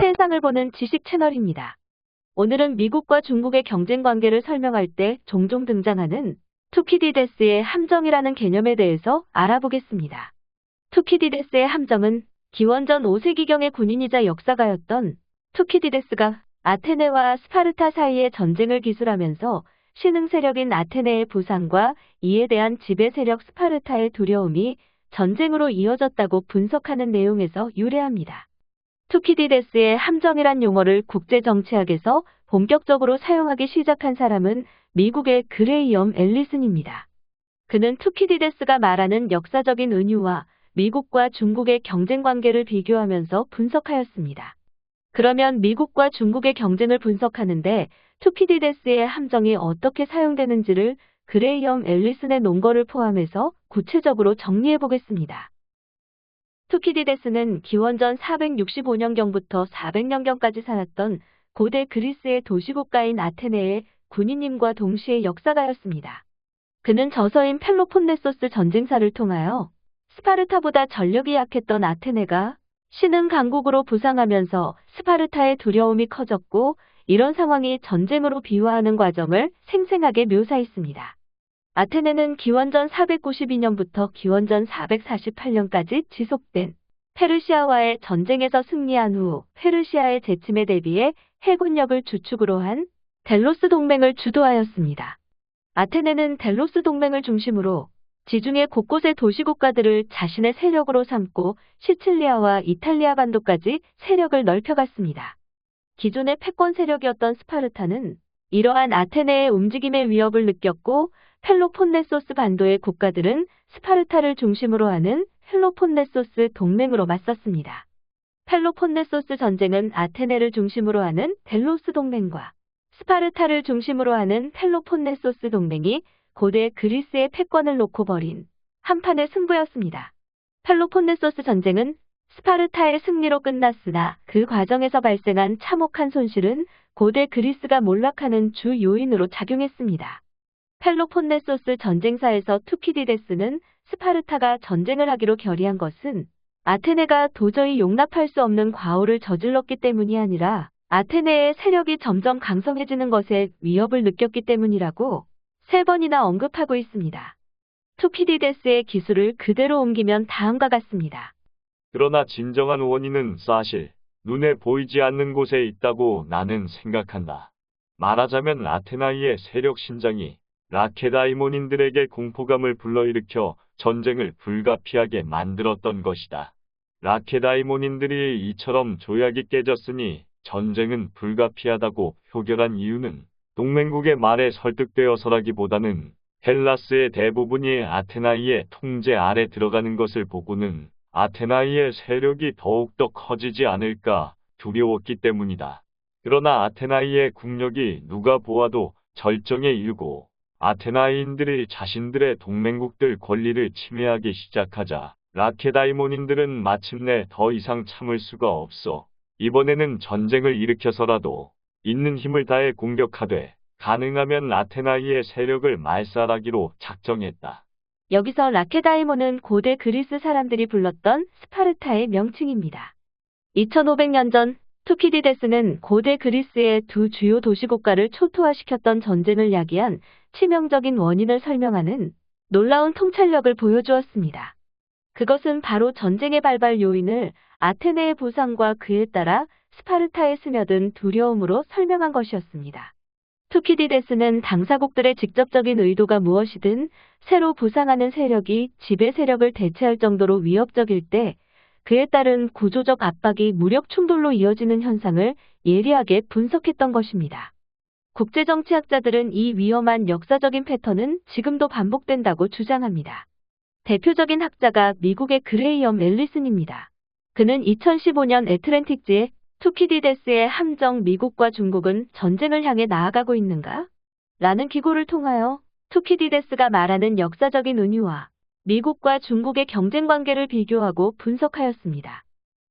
세상을 보는 지식 채널입니다. 오늘은 미국과 중국의 경쟁 관계를 설명할 때 종종 등장하는 투키디데스의 함정이라는 개념에 대해서 알아보겠습니다. 투키디데스의 함정은 기원전 5세기경의 군인이자 역사가였던 투키디데스가 아테네와 스파르타 사이의 전쟁을 기술하면서 신흥 세력인 아테네의 부상과 이에 대한 지배 세력 스파르타의 두려움이 전쟁으로 이어졌다고 분석하는 내용에서 유래합니다. 투키디데스의 함정이란 용어를 국제 정치학에서 본격적으로 사용하기 시작한 사람은 미국의 그레이엄 앨리슨입니다. 그는 투키디데스가 말하는 역사적인 은유와 미국과 중국의 경쟁 관계를 비교하면서 분석하였습니다. 그러면 미국과 중국의 경쟁을 분석하는데 투키디데스의 함정이 어떻게 사용되는지를 그레이엄 앨리슨의 논거를 포함해서 구체적으로 정리해 보겠습니다. 투키디데스는 기원전 465년경부터 400년경까지 살았던 고대 그리스의 도시국가인 아테네의 군인님과 동시에 역사가였습니다. 그는 저서인 펠로폰네소스 전쟁사를 통하여 스파르타보다 전력이 약했던 아테네가 신흥 강국으로 부상하면서 스파르타의 두려움이 커졌고 이런 상황이 전쟁으로 비화하는 과정을 생생하게 묘사했습니다. 아테네는 기원전 492년부터 기원전 448년까지 지속된 페르시아와의 전쟁에서 승리한 후 페르시아의 재침에 대비해 해군력을 주축으로 한 델로스 동맹을 주도하였습니다. 아테네는 델로스 동맹을 중심으로 지중해 곳곳의 도시국가들을 자신의 세력으로 삼고 시칠리아와 이탈리아 반도까지 세력을 넓혀갔습니다. 기존의 패권 세력이었던 스파르타는 이러한 아테네의 움직임의 위협을 느꼈고 펠로폰네소스 반도의 국가들은 스파르타를 중심으로 하는 펠로폰네소스 동맹으로 맞섰습니다. 펠로폰네소스 전쟁은 아테네를 중심으로 하는 델로스 동맹과 스파르타를 중심으로 하는 펠로폰네소스 동맹이 고대 그리스의 패권을 놓고 벌인 한판의 승부였습니다. 펠로폰네소스 전쟁은 스파르타의 승리로 끝났으나 그 과정에서 발생한 참혹한 손실은 고대 그리스가 몰락하는 주 요인으로 작용했습니다. 펠로폰네소스 전쟁사에서 투키디데스는 스파르타가 전쟁을 하기로 결의한 것은 아테네가 도저히 용납할 수 없는 과오를 저질렀기 때문이 아니라 아테네의 세력이 점점 강성해지는 것에 위협을 느꼈기 때문이라고 세 번이나 언급하고 있습니다. 투키디데스의 기술을 그대로 옮기면 다음과 같습니다. 그러나 진정한 원인은 사실 눈에 보이지 않는 곳에 있다고 나는 생각한다. 말하자면 아테나이의 세력 신장이 라케다이몬인들에게 공포감을 불러일으켜 전쟁을 불가피하게 만들었던 것이다. 라케다이몬인들이 이처럼 조약이 깨졌으니 전쟁은 불가피하다고 표결한 이유는 동맹국의 말에 설득되어서라기보다는 헬라스의 대부분이 아테나이의 통제 아래 들어가는 것을 보고는 아테나이의 세력이 더욱더 커지지 않을까 두려웠기 때문이다. 그러나 아테나이의 국력이 누가 보아도 절정에 이르고 아테나이인들이 자신들의 동맹국들 권리를 침해하기 시작하자 라케다이몬인들은 마침내 더 이상 참을 수가 없어 이번에는 전쟁을 일으켜서라도 있는 힘을 다해 공격하되 가능하면 아테나이의 세력을 말살하기로 작정했다. 여기서 라케다이몬은 고대 그리스 사람들이 불렀던 스파르타의 명칭입니다. 2500년 전 투키디데스는 고대 그리스의 두 주요 도시국가를 초토화시켰던 전쟁을 야기한 치명적인 원인을 설명하는 놀라운 통찰력을 보여주었습니다. 그것은 바로 전쟁의 발발 요인을 아테네의 부상과 그에 따라 스파르타에 스며든 두려움으로 설명한 것이었습니다. 투키디데스는 당사국들의 직접적인 의도가 무엇이든 새로 부상하는 세력이 지배 세력을 대체할 정도로 위협적일 때 그에 따른 구조적 압박이 무력 충돌로 이어지는 현상을 예리하게 분석했던 것입니다. 국제정치학자들은 이 위험한 역사적인 패턴은 지금도 반복된다고 주장합니다. 대표적인 학자가 미국의 그레이엄 앨리슨입니다. 그는 2015년 애틀랜틱지에 투키디데스의 함정 미국과 중국은 전쟁을 향해 나아가고 있는가? 라는 기고를 통하여 투키디데스가 말하는 역사적인 은유와 미국과 중국의 경쟁 관계를 비교하고 분석하였습니다.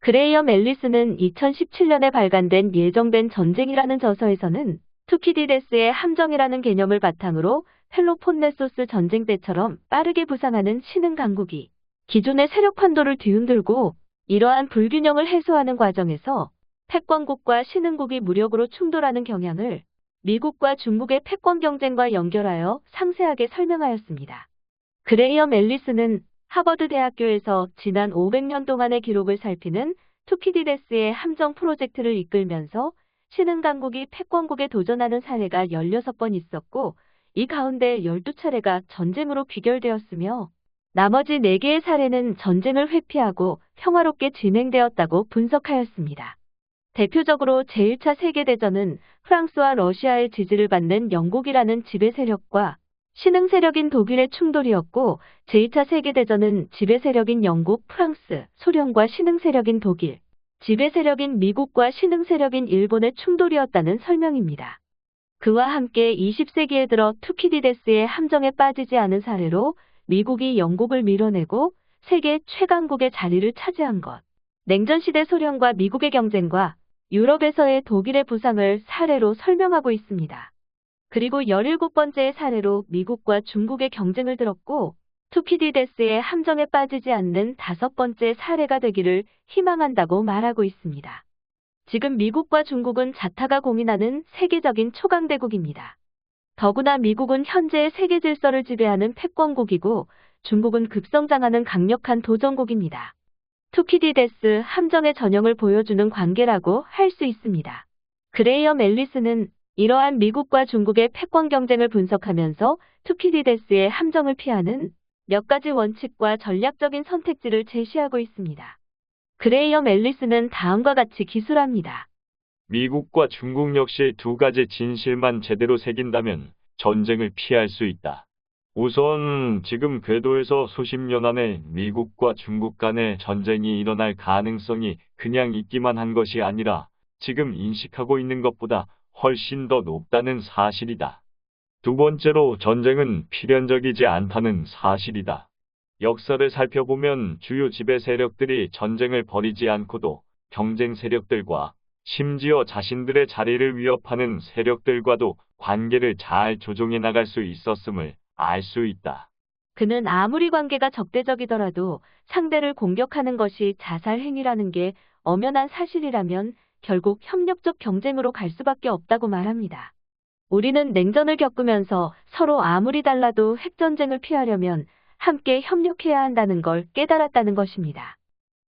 그레이엄 앨리스는 2017년에 발간된 예정된 전쟁이라는 저서에서는 투키디데스의 함정이라는 개념을 바탕으로 펠로폰네소스 전쟁 때처럼 빠르게 부상하는 신흥 강국이 기존의 세력 판도를 뒤흔들고 이러한 불균형을 해소하는 과정에서 패권국과 신흥국이 무력으로 충돌하는 경향을 미국과 중국의 패권 경쟁과 연결하여 상세하게 설명하였습니다. 그레이엄 앨리스는 하버드 대학교에서 지난 500년 동안의 기록을 살피는 투키디데스의 함정 프로젝트를 이끌면서 신흥 강국이 패권국에 도전하는 사례가 16번 있었고 이 가운데 12차례가 전쟁으로 귀결되었으며 나머지 4개의 사례는 전쟁을 회피하고 평화롭게 진행되었다고 분석하였습니다. 대표적으로 제1차 세계대전은 프랑스와 러시아의 지지를 받는 영국이라는 지배 세력과 신흥 세력인 독일의 충돌이었고 제2차 세계대전은 지배 세력인 영국, 프랑스, 소련과 신흥 세력인 독일, 지배 세력인 미국과 신흥 세력인 일본의 충돌이었다는 설명입니다. 그와 함께 20세기에 들어 투키디데스의 함정에 빠지지 않은 사례로 미국이 영국을 밀어내고 세계 최강국의 자리를 차지한 것, 냉전시대 소련과 미국의 경쟁과 유럽에서의 독일의 부상을 사례로 설명하고 있습니다. 그리고 17번째의 사례로 미국과 중국의 경쟁을 들었고 투키디데스의 함정에 빠지지 않는 다섯 번째 사례가 되기를 희망한다고 말하고 있습니다. 지금 미국과 중국은 자타가 공인하는 세계적인 초강대국입니다. 더구나 미국은 현재의 세계 질서를 지배하는 패권국이고 중국은 급성장하는 강력한 도전국입니다. 투키디데스 함정의 전형을 보여주는 관계라고 할 수 있습니다. 그레이엄 앨리스는 이러한 미국과 중국의 패권 경쟁을 분석하면서 투키디데스의 함정을 피하는 몇 가지 원칙과 전략적인 선택지를 제시하고 있습니다. 그레이엄 앨리스는 다음과 같이 기술합니다. 미국과 중국 역시 두 가지 진실만 제대로 새긴다면 전쟁을 피할 수 있다. 우선 지금 궤도에서 수십 년 안에 미국과 중국 간의 전쟁이 일어날 가능성이 그냥 있기만 한 것이 아니라 지금 인식하고 있는 것보다 훨씬 더 높다는 사실이다. 두 번째로 전쟁은 필연적이지 않다는 사실이다. 역사를 살펴보면 주요 지배 세력들이 전쟁을 벌이지 않고도 경쟁 세력들과 심지어 자신들의 자리를 위협하는 세력들과도 관계를 잘 조정해 나갈 수 있었음을 알 수 있다. 그는 아무리 관계가 적대적이더라도 상대를 공격하는 것이 자살 행위라는 게 엄연한 사실이라면 결국 협력적 경쟁으로 갈 수밖에 없다고 말합니다. 우리는 냉전을 겪으면서 서로 아무리 달라도 핵전쟁을 피하려면 함께 협력해야 한다는 걸 깨달았다는 것입니다.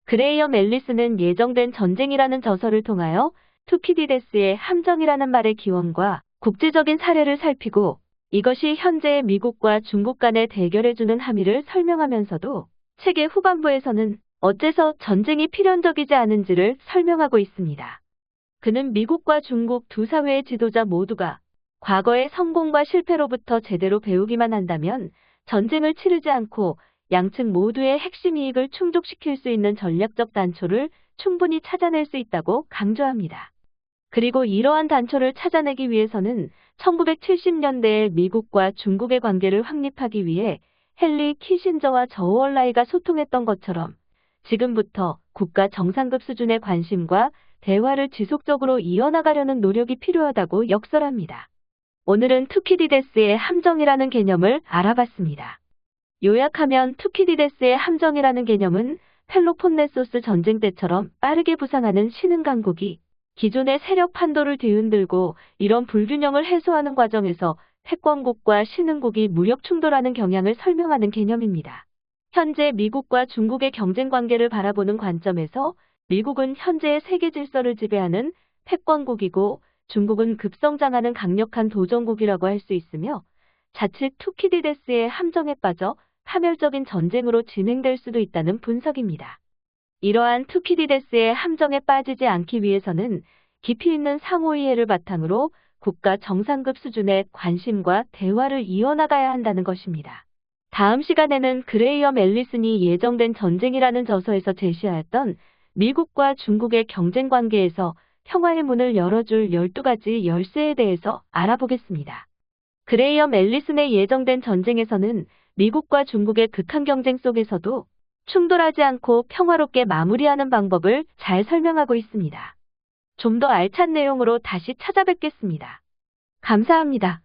그레이엄 앨리스는 예정된 전쟁이라는 저서를 통하여 투키디데스의 함정이라는 말의 기원과 국제적인 사례를 살피고 이것이 현재의 미국과 중국 간의 대결해주는 함의를 설명하면서도 책의 후반부에서는 어째서 전쟁이 필연적이지 않은지를 설명하고 있습니다. 그는 미국과 중국 두 사회의 지도자 모두가 과거의 성공과 실패로부터 제대로 배우기만 한다면 전쟁을 치르지 않고 양측 모두의 핵심 이익을 충족시킬 수 있는 전략적 단초를 충분히 찾아낼 수 있다고 강조합니다. 그리고 이러한 단초를 찾아내기 위해서는 1970년대에 미국과 중국의 관계를 확립하기 위해 헨리 키신저와 저우얼라이가 소통했던 것처럼 지금부터 국가 정상급 수준의 관심과 대화를 지속적으로 이어나가려는 노력이 필요하다고 역설합니다. 오늘은 투키디데스의 함정이라는 개념을 알아봤습니다. 요약하면 투키디데스의 함정이라는 개념은 펠로폰네소스 전쟁 때처럼 빠르게 부상하는 신흥 강국이 기존의 세력 판도를 뒤흔들고 이런 불균형을 해소하는 과정에서 패권국과 신흥국이 무력 충돌하는 경향을 설명하는 개념입니다. 현재 미국과 중국의 경쟁 관계를 바라보는 관점에서 미국은 현재의 세계 질서를 지배하는 패권국이고 중국은 급성장하는 강력한 도전국이라고 할 수 있으며 자칫 투키디데스의 함정에 빠져 파멸적인 전쟁으로 진행될 수도 있다는 분석입니다. 이러한 투키디데스의 함정에 빠지지 않기 위해서는 깊이 있는 상호 이해를 바탕으로 국가 정상급 수준의 관심과 대화를 이어나가야 한다는 것입니다. 다음 시간에는 그레이엄 앨리슨이 예정된 전쟁이라는 저서에서 제시하였던 미국과 중국의 경쟁 관계에서 평화의 문을 열어줄 12가지 열쇠에 대해서 알아보겠습니다. 그레이엄 앨리슨의 예정된 전쟁에서는 미국과 중국의 극한 경쟁 속에서도 충돌하지 않고 평화롭게 마무리하는 방법을 잘 설명하고 있습니다. 좀 더 알찬 내용으로 다시 찾아뵙겠습니다. 감사합니다.